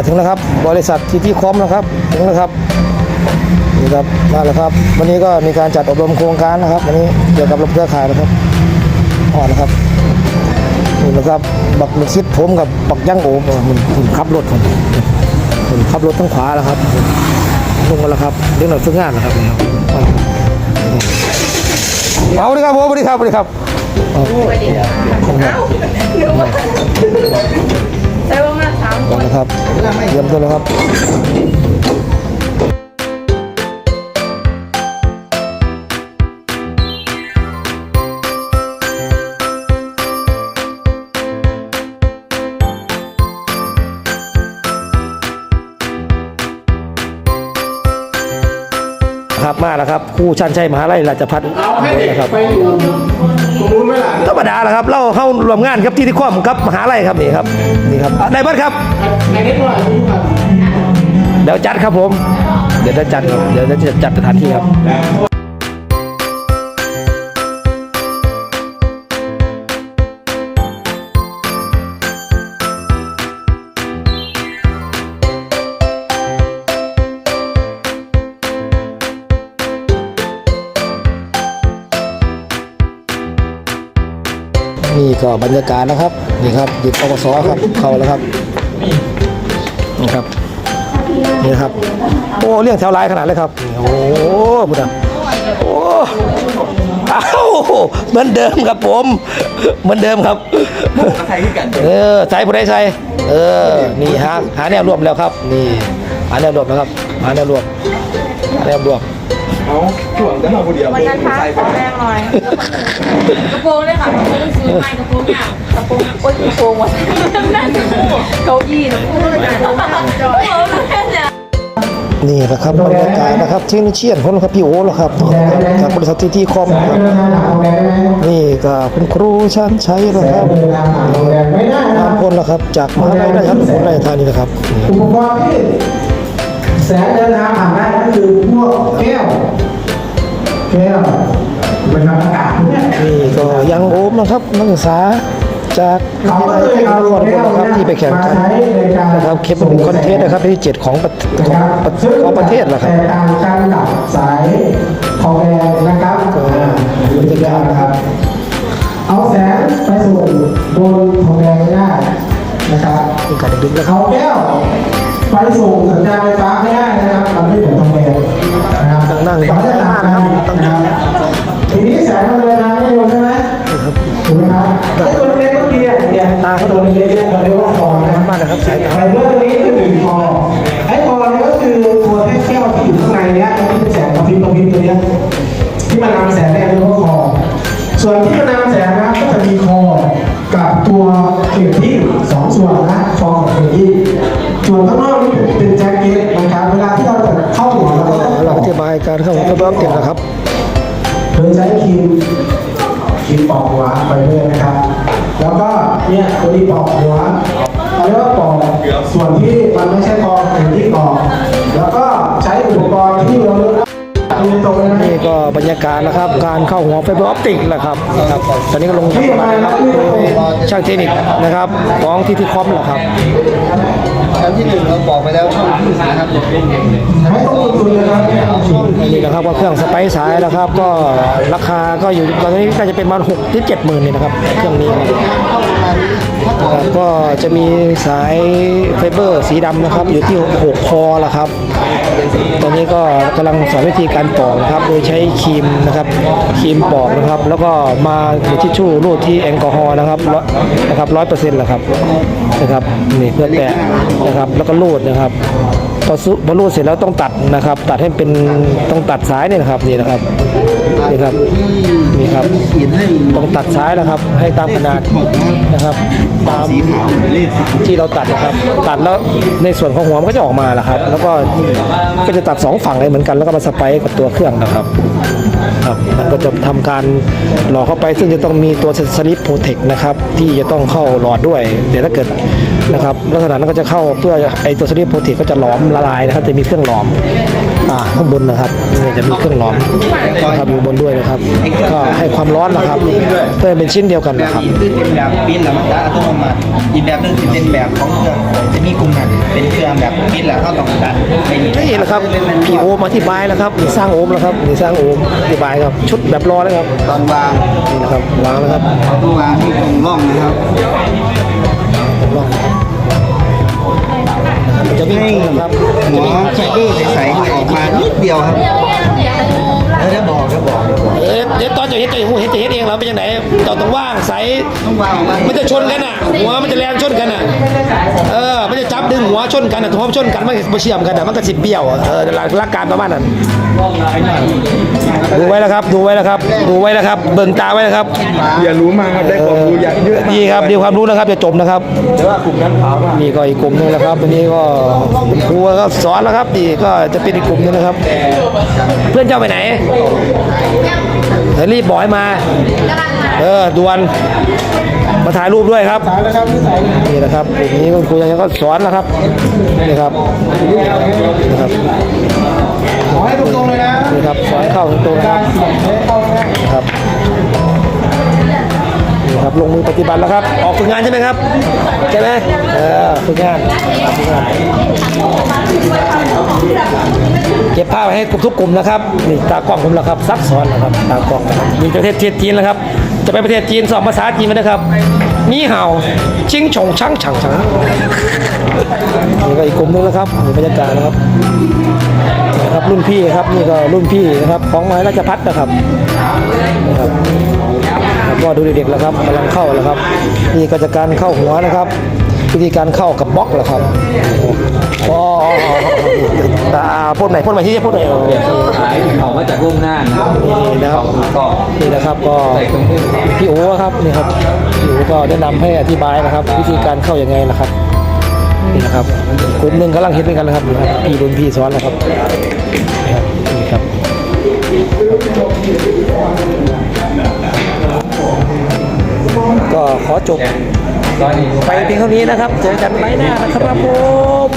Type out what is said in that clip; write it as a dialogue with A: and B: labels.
A: มาถึงแล้วครับ บริษัททีทีคอมนะครับ ถึงแล้วครับนี่ครับมาแล้วครับ วันนี้ก็มีการจัดอบรมโครงการนะครับ วันนี้เกี่ยวกับระบบเครือข่ายนะครับอ่อนนะครับนี่นะครับบักมันคิดผมกับบักย่างโอมมันผมขับรถผมผมขับรถทั้งขวาแล้วครับลงมาแล้วครับเรื่องหน่อยฝึกงานนะครับนี่ครับเอาสวัสดีครับผมสวัสดีครับสวัสดีครับ
B: น
A: ละครับเยี่ยมต้นแล้วครับครับมาแล้วครับครูชันชัยมหาลัยราชพัฒน์นะครับ
C: ร
A: รมดาแหละครับเล่าเข้ารวมงานครับที่ที่ควอมครับมหาลัยครับนี่ครับนี่ครับอะได้บัตรครับ
C: ในนี้ด้วยอายุครับ
A: เดี๋ยวจัดครับผม เดี๋ยวจะจัดครับเดี๋ยวจะจัดสถานที่ครับ นี่ก็บรรยากาศนะครับนี่ครับหยุดปปสครับเข้าแล้วครับนี่ครับนี่ครับโอ้เรื่องแถวลายขนาดเลยครับโอ้บุตรโอ้อ้าวเหมือนเดิมครับผม เหมือนเดิมครับ
D: ใครที่กัน
A: เออใส่ผู้ใดใส่เออนี่หาหาแนวรวมแล้วครับ นี่หาแนวรวมแล้วครับหาแนวรวมหา แนวรวม
D: เอาช่วงจะมาคนเดียว
B: วันนั้นคะขอแรงหน่อยกระโปรงเลยค่ะกระโปรงซื้อใหม่กระโปรงอย่างกระโปรงโอ๊ยกระโปรงวะนั่นเก้าอี้นะพูดเลยจ้ะโอ้โหแม่เนี่ย
A: นี่แหละครับบรรยากาศนะครับเทคนิคเชียนคนครับพี่โอแล้วครับจากบริษัททีทีคอมครับนี่ก็คุณครูชันชัยนะครับนามพลนะครับ จากมหาลัยนะครับอุบลราชธานีนะครับนี่
C: อุปกรณ์ที่ แสงเดินทางผ่านได้ก็คือพวกแก้ว แก้วเป็นอากาศเนี่ย
A: นี่ก็ยังโอมนะครับนักศึกษาจากวิทยาลัยเทคโนโลยีนะครับที่ไปแข่งขันนะครับเคปเป็นคอนเทนต์นะครับที่เจ็ดของประของประของประเทศนะครับ
C: แต่ต่างกันกับสายทองแดงนะครับ
A: ก็บรรยากาศนะครับ
C: เอาแสงไปส่งบนทองแดงไม่ได้นะครับ
A: เป็นการดึกนะครั
C: เอา
A: บ
C: แก้วไปส่งสัญญาณไฟฟ้าไม่ได้นะครับมันไม่เหมือนทองแดงนะครับ
A: ต้องนั่ง
C: มันจะต่างกันนะครับทีนี้แสงมันเดินทางไม่เร็วใช่ไหมถูกไหมครับไอ้ตัวเล็กๆก็ดีอะเนี่ยตาเขาตัวเล็กๆเนี่ยเราเรียกว่าคอนะครับ
A: มากนะครับสายตา
C: ไฟเบอร์ตัวนี้ก็คือหนึ่งคอไอ้คอเนี่ยก็คือตัวแท่งแก้วที่อยู่ข้างในเนี้ยที่เป็นแสงกระพริบกระพริบตัวเนี้ยที่มันนำแสงเนี่ยเรียกว่าคอส่วนที่มันนำแสงนะครับก็จะมีคอกับตัวเข็มที่สองส่วนนะ ส่วนข้างนอกนี่เป็นแจ็คเก็ตนะครับเวลาที่เราจะเข้าหัวเราก็ต้อง
A: เราอธิบายการเข้าของกระบอกเต็มนะครับ
C: โดยใช้ครีมครีมปอกหัวไปด้วยนะครับ แล้วก็เนี่ยตัวนี้ปอกหัวเขาเรียกว่าปอกส่วนที่มันไม่ใช่คอ นะ
A: นี่ก็บรรยากาศนะครับ การเข้าหัวไฟเบอร์ออปติกแหละครับนะครับ ตอนนี้ก็ลงมานะครับโดยช่างเทคนิคนะครับของทีทีคอมแหละครับ
D: ครั้งที่หนึ่งเราบอกไปแล้วช่องที่นะครับ
C: ไม่ต้องลงทุนนะครับ
A: นี่นะครับก็เครื่องสไปซ์สายนะครับ ก็ราคาก็อยู่ตอนนี้ก็จะเป็นประมาณหกถึงเจ็ดหมื่นนี่นะครับ เครื่องนี้ ครับก็จะมีสายไฟเบอร์สีดำนะครับ อยู่ที่หกคอละครับ ตอนนี้ก็กำลังสอนวิธีการปอกนะครับ โดยใช้ครีมนะครับครีมปอกนะครับ แล้วก็มาอยู่ที่ชู่รูดที่แอลกอฮอล์นะครับร้อยนะครับร้อยเปอร์เซ็นต์ละครับนะครับนี่เพื่อแตะนะครับแล้วก็รูดนะครับ พอซุพอรูดเสร็จแล้วต้องตัดนะครับ ตัดให้เป็นต้องตัดสายเนี่นะครับนี่นะครับนี่ครับนี่ครับต้องตัดซ้ายนะครับ ให้ตามขนาดนะครับ ตาม
D: สีขาว
A: ที่เราตัดนะครับ ตัดแล้วในส่วนของหัวมันก็จะออกมาแหละครับ แล้วก็ก็จะตัดสองฝั่งเลยเหมือนกันแล้วก็มาสไปกับตัวเครื่องนะครับครับมันก็จะทำการหล่อเข้าไป ซึ่งจะต้องมีตัวสลิปโปรเทคนะครับที่จะต้องเข้าหลอดด้วยเดี๋ยวถ้าเกิดนะครับลักษณะนั้นก็จะเข้าเพื่อไอตัวสลิปโปรเทคก็จะหลอมละลายนะครับจะมีเครื่องหลอมอ่าข้างบนนะครับนี่จะมีเครื่องหลอมนะครับอยู่บนด้วยนะครับ ก็ให้ความร้อนนะครับ เพื่อเป็นชิ้นเดียวกันนะครับ
D: นี้คือเป็นแบบปิ้นแล้วมันจะอัตโนมัติอีกแบบนึงจะเป็นแบบของเครื่องจะมีกลุ่มนั้นเป็นเครื่องแบบปิ้นแล้วเขาต้องดันไม่มี
A: นี่แหละครับพี่โอมอธิบายแล้วครับสร้างโอมแล้วครับนี่สร้างโอมอธิบายครับชุดแบบรอเลยครับ
D: ตอนวาง
A: นี่นะครับวางแล้วครับ
D: ต้องวางที่ตรงร่องนะครับ
A: ลองมันจะวิ่งนะครับ
D: หมอไฟเบอร์ใสๆให้ออกมานิดเดียวครับแล้วจะบอกจะบอกจะบอก
A: เอ๊ะเดี๋ยวตอนจะเห็นจะเห็นเห็นจะเห็นเองเหรอเป็นยังไงเราต้องว่างใส
D: ต้องวางออกมา
A: มันจะชนกันอะหัวมันจะแรงชนกันอะเออมันจะจับดึงหัวชนกันอะท้องชนกันมันก็เชื่อมกันอะมันก็สิบเบี้ยวอะเออหลักหลักการประมาณนั้นดูไว้แล้วครับ ดูไว้แล้วครับ ดูไว้แล้วครับ เบิ่งตาไว้นะครับ
C: อย่ารู้มากครับได้ความรู้เยอะเยอะ
A: ดีครับดีความรู้นะครับจะจบนะครับ
C: แต่ว่ากลุ่มนั้นขาวมาก
A: นี่ก็อีกกลุ่มหนึงแล้วครับวันนี้ก็คุณครูก็สอนแล้วครับนี่ก็จะเป็นอีกกลุ่มหนึงนะครับ เพื่อนเจ้าไปไหนเดี๋ ยวรีบบอกให้มา เออด่วน มาถ่ายรูปด้วยครับ
C: สายแล้วครับนี่สาย
A: นี่นะครับกลุ่มนี้คุณครูยังก็สอนแล้วครับนี่ครับนี่ครับ
C: ขอให้ตรงๆเลยนะ
A: นี่ครับสอนเข้าตรงๆนะครับ ครับลงมือปฏิบัติแล้วครับ ออกฝึกงานใช่ไหมครับ ใช่ไหมเออฝึกงานฝึกงาน เก็บภาพไว้ให้ทุกกลุ่มนะครับนี่ตากล้องผมแล้วครับซักซ้อนนะครับตากล้องนะครับมีประเทศจีนแล้วครับ จะไปประเทศจีนสอบภาษาจีนไหมนะครับนี่เห่าชิงชงชังฉังฉังนี่ก็อีกกลุ่มนึงแล้วครับมีบรรยากาศนะครับนะครับรุ่นพี่ครับนี่ก็รุ่นพี่นะครับของมหาราชพัฒนะครับนะครับ แล้วก็ดูเด็กๆแล้วครับกำลังเข้าแล้วครับนี่ก็จะการเข้าหัวนะครับวิธีการเข้ากับบล็อกแล้วครับอ๋ออ่าพ่นไหนพ่นไหนที่จะพ่นไหนเออ
E: ขายออกมาจากร่มหน้านะครับ
A: นี่นะครับ
E: ก็
A: นี่นะครับก็พี่โอ้ครับนี่ครับพี่โอ้ก็แนะนำให้อธิบายนะครับ วิธีการเข้ายังไงนะครับนี่นะครับกลุ่มหนึ่งกำลังเห็นด้วยกันนะครับนี่บพี่รุ่นพี่สอนนะครับนี่ครับ ก็ขอจบไปเพียงเท่านี้นะครับเจอกันไว้หน้านะครับผม